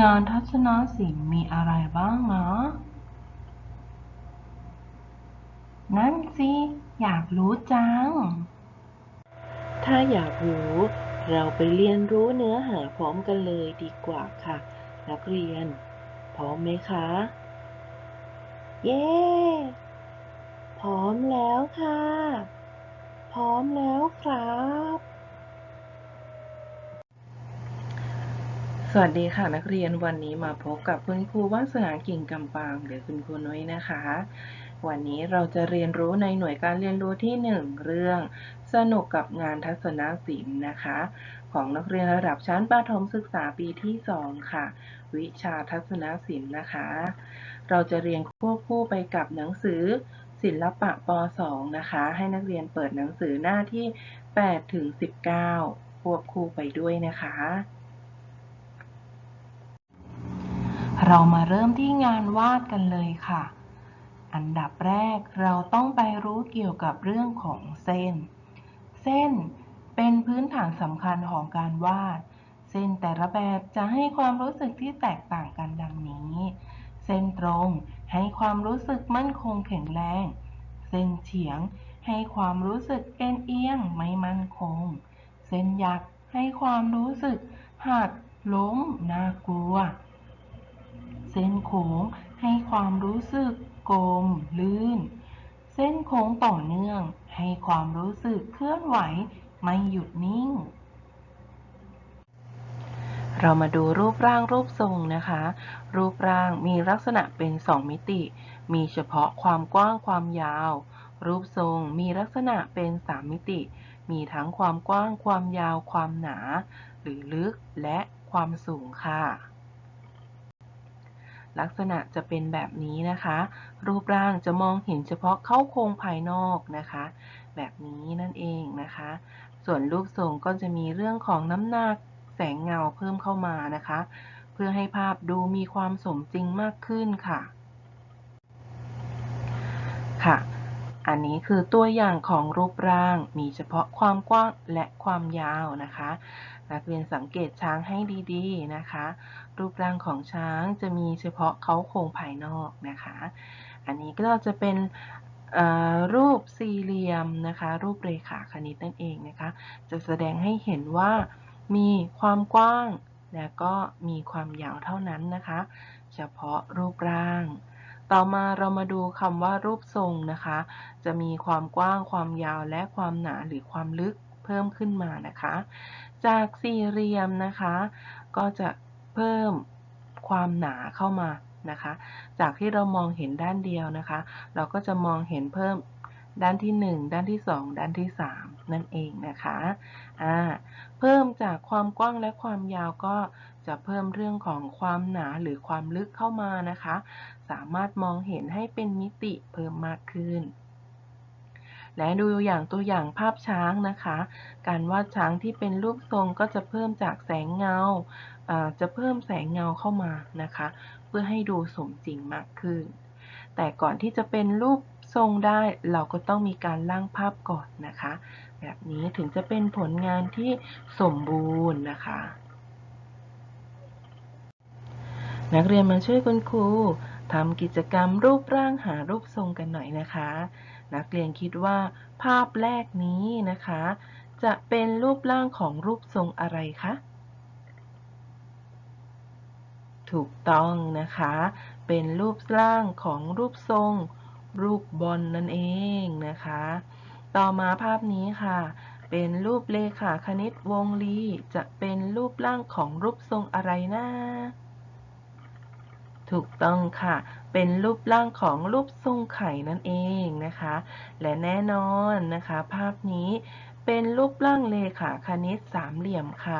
งานทัศนศิลป์มีอะไรบ้างนะนั่นสิ อยากรู้จัง ถ้าอยากรู้ เราไปเรียนรู้เนื้อหาพร้อมกันเลยดีกว่าค่ะ นักเรียน พร้อมไหมคะ เย้ พร้อมแล้วค่ะ พร้อมแล้วครับ สวัสดีค่ะนักเรียนวันนี้มาพบกับคุณครูวาสนากิ่งกำปางหรือคุณครูน้อยนะคะ วันนี้เราจะเรียนรู้ในหน่วยการเรียนรู้ที่ 1 เรื่อง สนุกกับงานทัศนศิลป์นะคะ ของนักเรียนระดับชั้นประถมศึกษาปีที่ 2 ค่ะ วิชาทัศนศิลป์นะคะ เราจะเรียนควบคู่ไปกับหนังสือศิลปะป .2 นะคะ ให้นักเรียนเปิดหนังสือหน้าที่8ถึง19 ควบคู่ไปด้วยนะคะ เรามาเริ่มที่งานวาดกันเลยค่ะ อันดับแรกเราต้องไปรู้เกี่ยวกับเรื่องของเส้น เส้นเป็นพื้นฐานสำคัญของการวาด เส้นแต่ละแบบจะให้ความรู้สึกที่แตกต่างกันดังนี้ เส้นตรงให้ความรู้สึกมั่นคงแข็งแรง เส้นเฉียงให้ความรู้สึกเอ็นเอียงไม่มั่นคง เส้นหยักให้ความรู้สึกหักล้มน่ากลัว เส้นโค้งให้ความรู้สึกกลมลื่น เส้นโค้งต่อเนื่อง ให้ความรู้สึกเคลื่อนไหวไม่หยุดนิ่ง เรามาดูรูปร่างรูปทรงนะคะ รูปร่างมีลักษณะเป็น 2 มิติ มีเฉพาะความกว้างความยาว รูปทรงมีลักษณะเป็น 3 มิติ มีทั้งความกว้างความยาวความหนา หรือลึกและความสูงค่ะ ลักษณะจะเป็นแบบนี้นะคะ รูปร่างจะมองเห็นเฉพาะเข้าโครงภายนอกนะคะ แบบนี้นั่นเองนะคะ ส่วนรูปทรงก็จะมีเรื่องของน้ำหนักแสงเงาเพิ่มเข้ามานะคะ เพื่อให้ภาพดูมีความสมจริงมากขึ้นค่ะ ค่ะ อันนี้คือตัวอย่างของรูปร่างมีเฉพาะความกว้างและความยาวนะคะ นักเรียนสังเกตช้างให้ดีๆนะคะ รูปร่างของช้างจะมีเฉพาะเขาโครงภายนอกนะคะ อันนี้ก็จะเป็นรูปสี่เหลี่ยมนะคะ รูปเรขาคณิตนั่นเองนะคะ จะแสดงให้เห็นว่ามีความกว้าง และก็มีความยาวเท่านั้นนะคะ เฉพาะรูปร่าง ต่อมาเรามาดูคำว่ารูปทรงนะคะ จะมีความกว้างความยาวและความหนาหรือความลึกเพิ่มขึ้นมานะคะ จากสี่เหลี่ยมนะคะ ก็จะ เพิ่มความหนาเข้ามานะคะ จากที่เรามองเห็นด้านเดียวนะคะ เราก็จะมองเห็นเพิ่มด้านที่ 1 ด้านที่ 2 ด้านที่ 3 นั่นเองนะคะอ่าเพิ่มจากความกว้างและความยาวก็จะเพิ่มเรื่องของความหนาหรือความลึกเข้ามานะคะ สามารถมองเห็นให้เป็นมิติเพิ่มมากขึ้น และดูอย่างตัวอย่างภาพช้างนะคะ การวาดช้างที่เป็นรูปทรงก็จะเพิ่มจากแสงเงา จะเพิ่มแสงเงาเข้ามานะคะ เพื่อให้ดูสมจริงมากขึ้น แต่ก่อนที่จะเป็นรูปทรงได้เราก็ต้องมีการร่างภาพก่อนนะคะ แบบนี้ถึงจะเป็นผลงานที่สมบูรณ์นะคะ นักเรียนมาช่วยคุณครูทำกิจกรรมรูปร่างหารูปทรงกันหน่อยนะคะ นักเรียนคิดว่าภาพแรกนี้นะคะ จะเป็นรูปร่างของรูปทรงอะไรคะ ถูกต้องนะคะ เป็นรูปร่างของรูปทรง รูปบอลนั่นเองนะคะ ต่อมาภาพนี้ค่ะ เป็นรูปเลขาคณิตวงรีจะเป็นรูปร่างของรูปทรงอะไรนะถูกต้องค่ะ เป็นรูปร่างของรูปทรงไข่นั่นเองนะคะ และแน่นอนนะคะ ภาพนี้เป็นรูปร่างเลขาคณิตสามเหลี่ยมค่ะ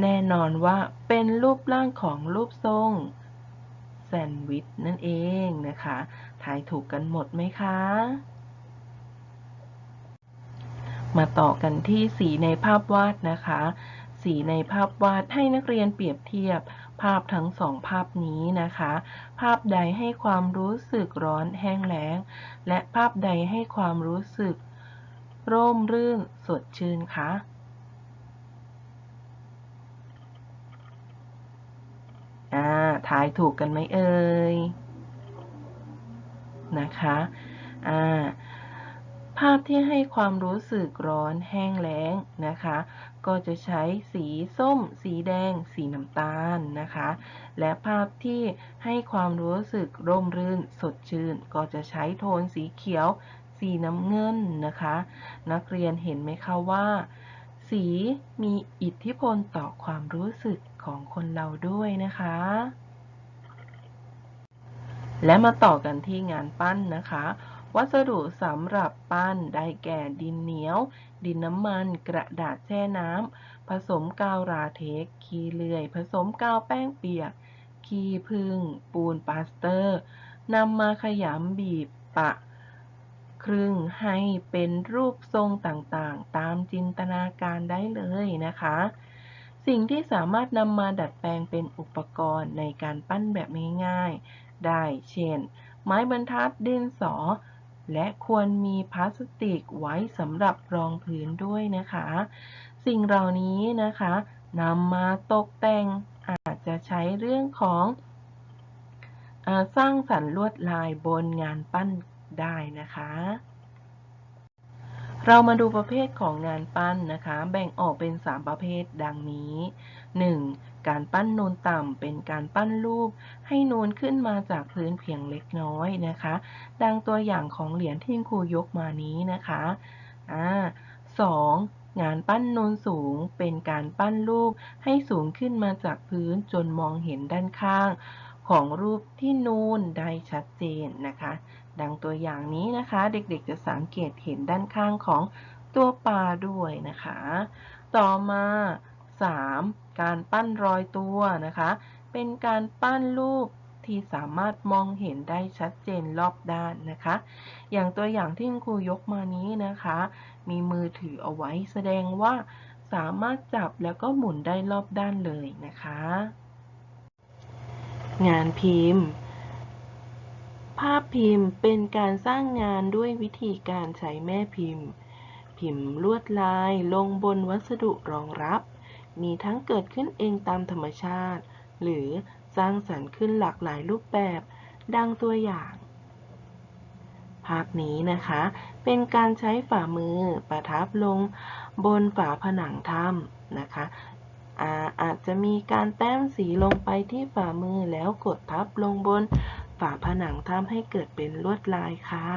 แน่นอนว่าเป็นรูปร่างของรูปทรงแซนด์วิชนั่นเองนะคะ ทายถูกกันหมดไหมคะ มาต่อกันที่สีในภาพวาดนะคะ สีในภาพวาดให้นักเรียนเปรียบเทียบภาพทั้งสองภาพนี้นะคะ ภาพใดให้ความรู้สึกร้อนแห้งแล้ง และภาพใดให้ความรู้สึก ร่มรื่นสดชื่นคะ ทายถูกกันไหมเอ่ย นะคะ อ่า ภาพที่ให้ความรู้สึกร้อนแห้งแล้งนะคะ ก็จะใช้สีส้ม สีแดง สีน้ำตาลนะคะ และภาพที่ให้ความรู้สึกร่มรื่นสดชื่น ก็จะใช้โทนสีเขียว สีน้ำเงินนะคะ นักเรียนเห็นไหมคะว่าสีมีอิทธิพลต่อความรู้สึกของคนเราด้วยนะคะ และมาต่อกันที่งานปั้นนะคะ วัสดุสำหรับปั้นได้แก่ดินเหนียว ดินน้ำมัน กระดาษแช่น้ำผสมกาวราเทคคีเลื่อย ผสมกาวแป้งเปียกคีพึ่ง ปูนปาสเตอร์นำมาขยำบีบปะ ครึ่งให้เป็นรูปทรงต่างๆ ตามจินตนาการได้เลยนะคะ สิ่งที่สามารถนำมาดัดแปลงเป็นอุปกรณ์ในการปั้นแบบง่ายๆ ได้ เช่น ไม้บรรทัดดินสอ และควรมีพลาสติกไว้สำหรับรองพื้นด้วยนะคะ สิ่งเหล่านี้นะคะนำมาตกแต่งอาจจะใช้เรื่องของอสร้างสรรค์ลวดลายบนงานปั้นได้นะคะ เรามาดูประเภทของงานปั้นนะคะ แบ่งออกเป็น 3 ประเภทดังนี้ 1. การปั้นนูนต่ำเป็นการปั้นรูป ให้นูนขึ้นมาจากพื้นเพียงเล็กน้อยนะคะ ดังตัวอย่างของเหรียญที่ครูยกมานี้นะคะอ่าสองงานปั้นนูนสูงเป็นการปั้นรูปให้สูงขึ้นมาจากพื้นจนมองเห็นด้านข้าง ของรูปที่นูนได้ชัดเจนนะคะ ดังตัวอย่างนี้นะคะ เด็กๆจะสังเกตเห็นด้านข้างของตัวปลาด้วยนะคะ ต่อมา 3. การปั้นรอยตัวนะคะ เป็นการปั้นรูปที่สามารถมองเห็นได้ชัดเจนรอบด้านนะคะ อย่างตัวอย่างที่คุณครูยกมานี้นะคะ มีมือถือเอาไว้แสดงว่าสามารถจับแล้วก็หมุนได้รอบด้านเลยนะคะ งานพิมพ์ ภาพพิมพ์เป็นการสร้างงานด้วยวิธีการใช้แม่พิมพ์ พิมพ์ลวดลายลงบนวัสดุรองรับ มีทั้งเกิดขึ้นเองตามธรรมชาติ หรือสร้างสรรค์ขึ้นหลากหลายรูปแบบ ดังตัวอย่าง ภาพนี้นะคะ เป็นการใช้ฝ่ามือประทับลงบนฝาผนังถ้ำนะคะอาอาจจะมีการแต้มสีลงไปที่ฝ่ามือแล้วกดทับลงบนฝาผนังถ้ำให้เกิดเป็นลวดลายค่ะ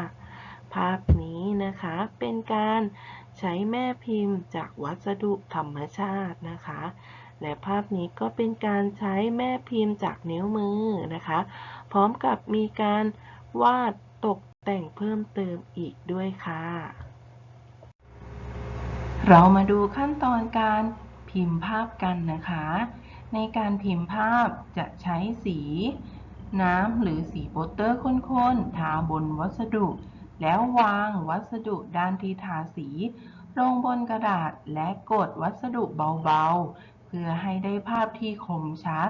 ภาพนี้นะคะเป็นการ ใช้แม่พิมพ์จากวัสดุธรรมชาตินะคะ และภาพนี้ก็เป็นการใช้แม่พิมพ์จากนิ้วมือนะคะ พร้อมกับมีการวาดตกแต่งเพิ่มเติมอีกด้วยค่ะ เรามาดูขั้นตอนการพิมพ์ภาพกันนะคะ ในการพิมพ์ภาพจะใช้สี น้ำหรือสีโปสเตอร์ข้นๆ ทาบนวัสดุ แล้ววางวัสดุด้านที่ทาสี ลงบนกระดาษและกดวัสดุเบาๆ เพื่อให้ได้ภาพที่คมชัด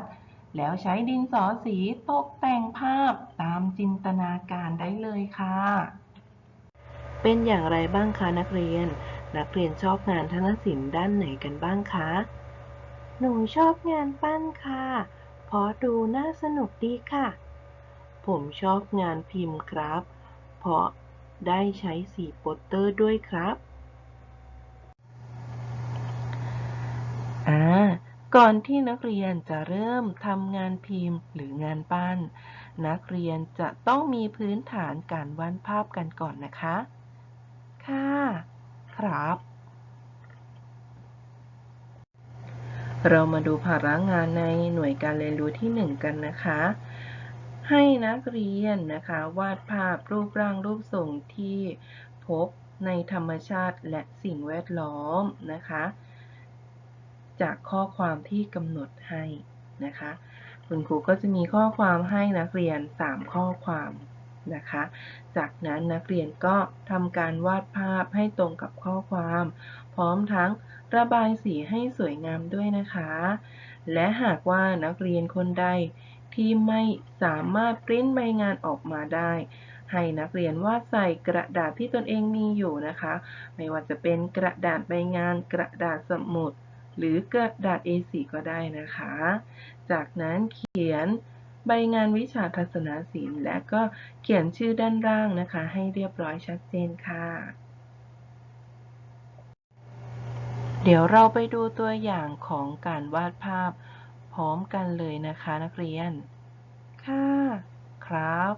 แล้วใช้ดินสอสีตกแต่งภาพตามจินตนาการได้เลยค่ะ เป็นอย่างไรบ้างคะนักเรียน นักเรียนชอบงานทันศิลป์ด้านไหนกันบ้างคะ หนูชอบงานปั้นค่ะเพราะดูน่าสนุกดีค่ะ ผมชอบงานพิมพ์ครับ เพราะ ได้ใช้สีโปสเตอร์ด้วยครับอ่าก่อนที่นักเรียนจะเริ่มทำงานพิมพ์หรืองานปั้น นักเรียนจะต้องมีพื้นฐานการวาดภาพกันก่อนนะคะ ค่ะ ครับ เรามาดูภาระงานในหน่วยการเรียนรู้ที่ 1 กันนะคะ ให้นักเรียนนะคะวาดภาพรูปร่างรูปทรงที่พบในธรรมชาติและสิ่งแวดล้อมนะคะ จากข้อความที่กำหนดให้นะคะ คุณครูก็จะมีข้อความให้นักเรียน 3 ข้อความนะคะ จากนั้นนักเรียนก็ทำการวาดภาพให้ตรงกับข้อความ พร้อมทั้งระบายสีให้สวยงามด้วยนะคะ และหากว่านักเรียนคนใด ที่ไม่สามารถปริ้นใบงานออกมาได้ ให้นักเรียนวาดใส่กระดาษที่ตนเองมีอยู่นะคะ ไม่ว่าจะเป็นกระดาษใบงานกระดาษสมุด หรือกระดาษ A4 ก็ได้นะคะ จากนั้นเขียนใบงานวิชาทัศนศิลป์และก็เขียนชื่อด้านล่างนะคะ ให้เรียบร้อยชัดเจนค่ะ เดี๋ยวเราไปดูตัวอย่างของการวาดภาพ พร้อมกันเลยนะคะนักเรียน ค่ะ ครับ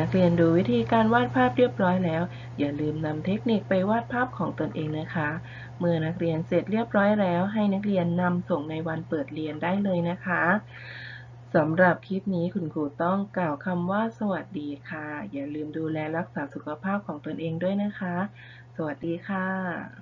นักเรียนดูวิธีการวาดภาพเรียบร้อยแล้ว อย่าลืมนำเทคนิคไปวาดภาพของตนเองนะคะ เมื่อนักเรียนเสร็จเรียบร้อยแล้ว ให้นักเรียนนำส่งในวันเปิดเรียนได้เลยนะคะสำหรับคลิปนี้คุณครูต้องกล่าวคำว่าสวัสดีค่ะ อย่าลืมดูแลรักษาสุขภาพของตนเองด้วยนะคะ สวัสดีค่ะ